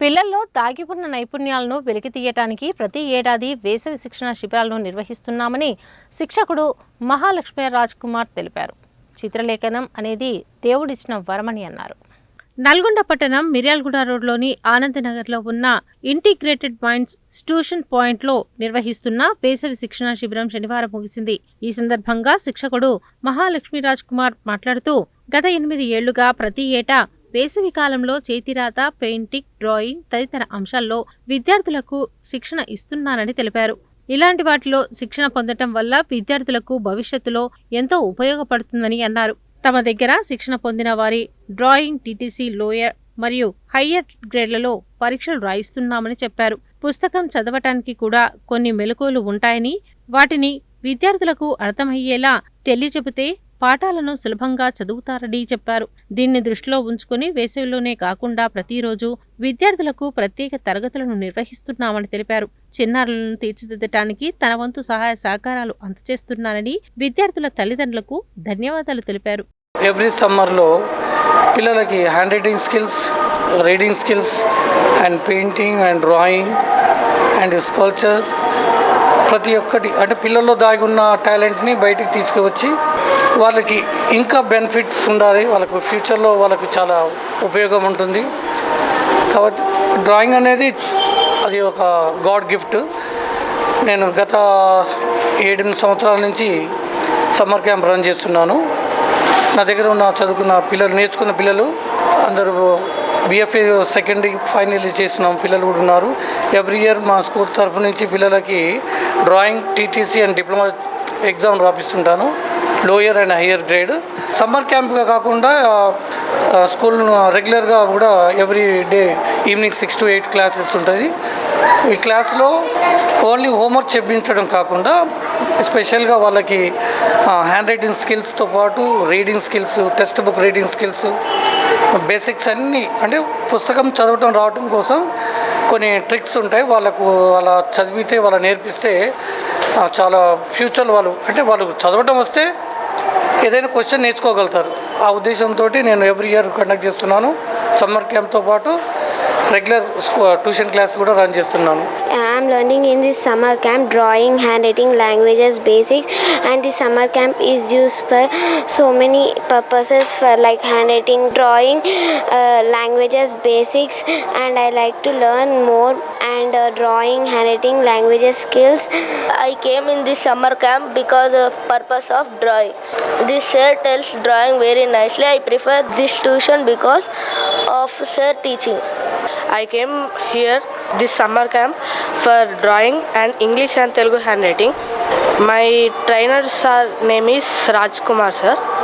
పిల్లల్లో తాగిపున్న నైపుణ్యాలను వెలికితీయటానికి ప్రతి ఏడాది వేసవి శిక్షణ శిబిరాలను నిర్వహిస్తున్నామని శిక్షకుడు మహాలక్ష్మి రాజ్ కుమార్ తెలిపారు. చిత్రలేఖనం అనేది దేవుడిచ్చిన వరమని అన్నారు. నల్గొండ పట్టణం మిర్యాలగూడ రోడ్లోని ఆనందనగర్లో ఉన్న ఇంటిగ్రేటెడ్ మైండ్స్ ట్యూషన్ పాయింట్లో నిర్వహిస్తున్న వేసవి శిక్షణ శిబిరం శనివారం ముగిసింది. ఈ సందర్భంగా శిక్షకుడు మహాలక్ష్మి రాజ్ కుమార్ మాట్లాడుతూ గత ఎనిమిది ఏళ్ళుగా ప్రతి ఏటా వేసవికాలంలో చేతిరాత పెయింటింగ్ డ్రాయింగ్ తదితర అంశాల్లో విద్యార్థులకు శిక్షణ ఇస్తున్నానని తెలిపారు. ఇలాంటి వాటిలో శిక్షణ పొందటం వల్ల విద్యార్థులకు భవిష్యత్తులో ఎంతో ఉపయోగపడుతుందని అన్నారు. తమ దగ్గర శిక్షణ పొందిన వారి డ్రాయింగ్ టీటీసీ లోయర్ మరియు హయ్యర్ గ్రేడ్లలో పరీక్షలు రాయిస్తున్నామని చెప్పారు. పుస్తకం చదవటానికి కూడా కొన్ని మెలకువలు ఉంటాయని వాటిని విద్యార్థులకు అర్థమయ్యేలా తెలియజెబితే పాఠాలను సులభంగా చదువుతారని చెప్పారు. దీన్ని దృష్టిలో ఉంచుకుని వేసవిలోనే కాకుండా ప్రతిరోజు విద్యార్థులకు ప్రత్యేక తరగతులను నిర్వహిస్తున్నామని తెలిపారు. చిన్నారులను తీర్చిదిద్దటానికి తన వంతు సహాయ సహకారాలు అందజేస్తున్నారని విద్యార్థుల తల్లిదండ్రులకు ధన్యవాదాలు తెలిపారు. ఎవ్రీ సమ్మర్లో పిల్లలకి hand writing skills reading skills and painting and drawing and sculpture ప్రతి ఒక్కటి అంటే పిల్లల్లో దాగి ఉన్న టాలెంట్ని బయటికి తీసుకువచ్చి వాళ్ళకి ఇంకా బెనిఫిట్స్ ఉండాలి. వాళ్ళకు ఫ్యూచర్లో వాళ్ళకు చాలా ఉపయోగం ఉంటుంది. కాబట్టి డ్రాయింగ్ అనేది అది ఒక గాడ్ గిఫ్ట్. నేను గత ఏడెనిమిది సంవత్సరాల నుంచి సమ్మర్ క్యాంప్ రన్ చేస్తున్నాను. నా దగ్గర ఉన్న చదువుకున్న పిల్లలు నేర్చుకున్న పిల్లలు అందరూ బిఎఫ్ఏ సెకండ్ ఫైనల్ చేస్తున్నాం పిల్లలు కూడా ఉన్నారు. ఎవ్రీ ఇయర్ మా స్కూల్ తరఫు నుంచి పిల్లలకి drawing TTC and diploma exam రాపిస్తుంటాను. Lower and higher grade. Summer క్యాంప్గా కాకుండా స్కూల్ రెగ్యులర్గా కూడా every day evening six to eight classes ఉంటుంది. ఈ క్లాస్లో ఓన్లీ హోంవర్క్ చెప్పించడం కాకుండా స్పెషల్గా వాళ్ళకి హ్యాండ్ రైటింగ్ స్కిల్స్తో పాటు reading skills text book reading skills basics అన్నీ అంటే పుస్తకం చదవటం రావటం కోసం కొన్ని ట్రిక్స్ ఉంటాయి. వాళ్ళకు అలా చదివితే వాళ్ళ నేర్పిస్తే చాలా ఫ్యూచర్ వాళ్ళు అంటే వాళ్ళు చదవటం వస్తే ఏదైనా క్వశ్చన్ నేర్చుకోగలుగుతారు. ఆ ఉద్దేశంతో నేను ఎవ్రీ ఇయర్ కండక్ట్ చేస్తున్నాను. సమ్మర్ క్యాంప్తో పాటు రెగ్యులర్ స్కూ ట్యూషన్ క్లాస్ కూడా రన్ చేస్తున్నాను I am learning in this summer camp drawing, handwriting, languages, basics, and the summer camp is used for so many purposes for like handwriting, drawing, uh, languages, basics, and I like to learn more and uh, drawing, handwriting, languages skills. I came in this summer camp because of purpose of drawing. This sir tells drawing very nicely. I prefer this tuition because of sir teaching. I came here this summer camp for drawing and English and Telugu handwriting. My trainer sir name is Raj Kumar sir.